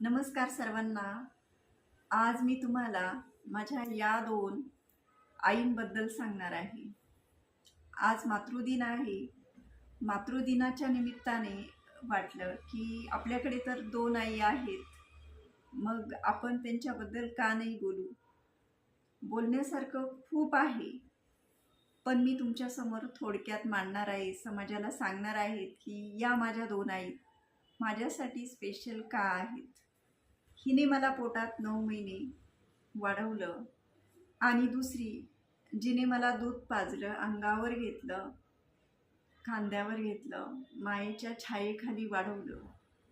नमस्कार सर्वांना. आज मी तुम्हाला माझ्या या दोन आईंबद्दल सांगणार आहे. आज मातृदिन आहे. मातृदिनाच्या निमित्ताने वाटलं की आपल्याकडे तर दोन आई आहेत. मग आपण त्यांच्याबद्दल का नाही बोलू? बोलण्यासारखं खूप आहे. पण मी तुमच्यासमोर थोडक्यात मांडणार आहे समाजाला सांगणार आहेत की या माझ्या दोन आई माझ्यासाठी स्पेशल का आहेत? हिने मला पोटात नऊ महिने वाढवलं आणि दुसरी जिने मला दूध पाजलं अंगावर घेतलं खांद्यावर घेतलं मायेच्या छायेखाली वाढवलं.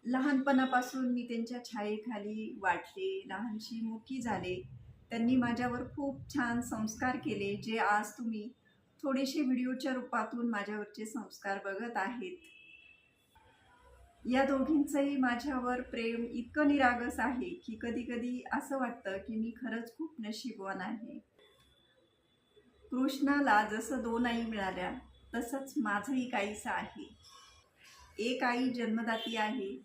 लहानपणापासून मी त्यांच्या छायेखाली वाटले लहानशी मोठी झाले. त्यांनी माझ्यावर खूप छान संस्कार केले जे आज तुम्ही थोडेसे व्हिडिओच्या रूपातून माझ्यावरचे संस्कार बघत आहेत. या दोघींचंही माझ्यावर प्रेम इतकं निरागस आहे की कधी कधी असं वाटतं की मी खरंच खूप नशीबवान आहे. कृष्णाला जसं दोन आई मिळाल्या तसंच माझंही काहीसं आहे. एक आई जन्मदाती आहे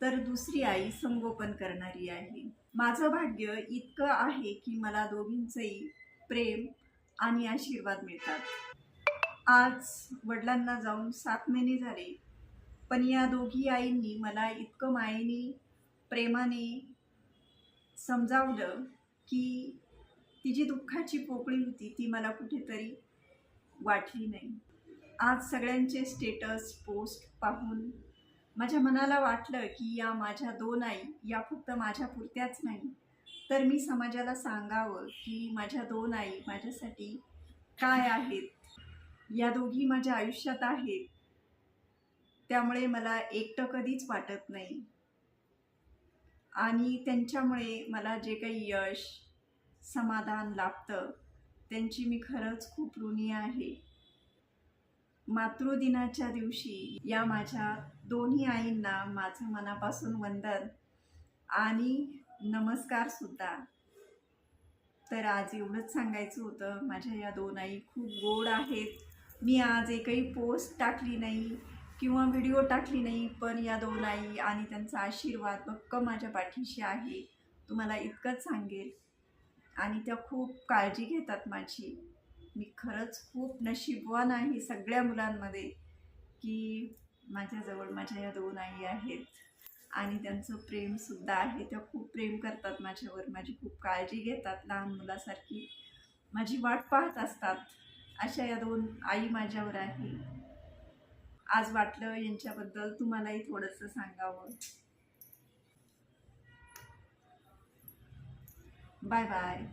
तर दुसरी आई संगोपन करणारी आहे. माझं भाग्य इतकं आहे की मला दोघींचंही प्रेम आणि आशीर्वाद मिळतात. आज वडिलांना जाऊन सात महिने झाले पण या दोघी आईंनी मला इतकं मायेने प्रेमाने समजावलं की ती जी दुःखाची पोकळी होती ती मला कुठेतरी वाटली नाही. आज सगळ्यांचे स्टेटस पोस्ट पाहून माझ्या मनाला वाटलं की या माझ्या दोन आई या फक्त माझ्या पुरत्याच नाही तर मी समाजाला सांगावं की माझ्या दोन आई माझ्यासाठी काय आहेत? या दोघी माझ्या आयुष्यात आहेत. त्यामुळे मला एकटं कधीच वाटत नाही. आणि त्यांच्यामुळे मला जे काही यश समाधान लाभतं त्यांची मी खरंच खूप ऋणी आहे. मातृदिनाच्या दिवशी या माझ्या दोन्ही आईंना माझं मनापासून वंदन आणि नमस्कारसुद्धा. तर आज एवढंच सांगायचं होतं. माझ्या या दोन आई खूप गोड आहेत. मी आज एकही पोस्ट टाकली नाही. किंवा व्हिडिओ टाकली नाही पण या दोन आई आणि त्यांचा आशीर्वाद पक्क माझ्या पाठीशी आहे तुम्हाला इतकंच सांगेल. आणि त्या खूप काळजी घेतात माझी. मी खरंच खूप नशीबवान आहे सगळ्या मुलांमध्ये की माझ्याजवळ माझ्या या दोन आई आहेत. आणि त्यांचं प्रेमसुद्धा आहे. त्या खूप प्रेम करतात माझ्यावर. माझी खूप काळजी घेतात लहान मुलासारखी. माझी वाट पाहत असतात. अशा या दोन आई माझ्यावर आहे. आज वाटलं यांच्याबद्दल तुम्हालाही थोडंसं सांगावं. Bye bye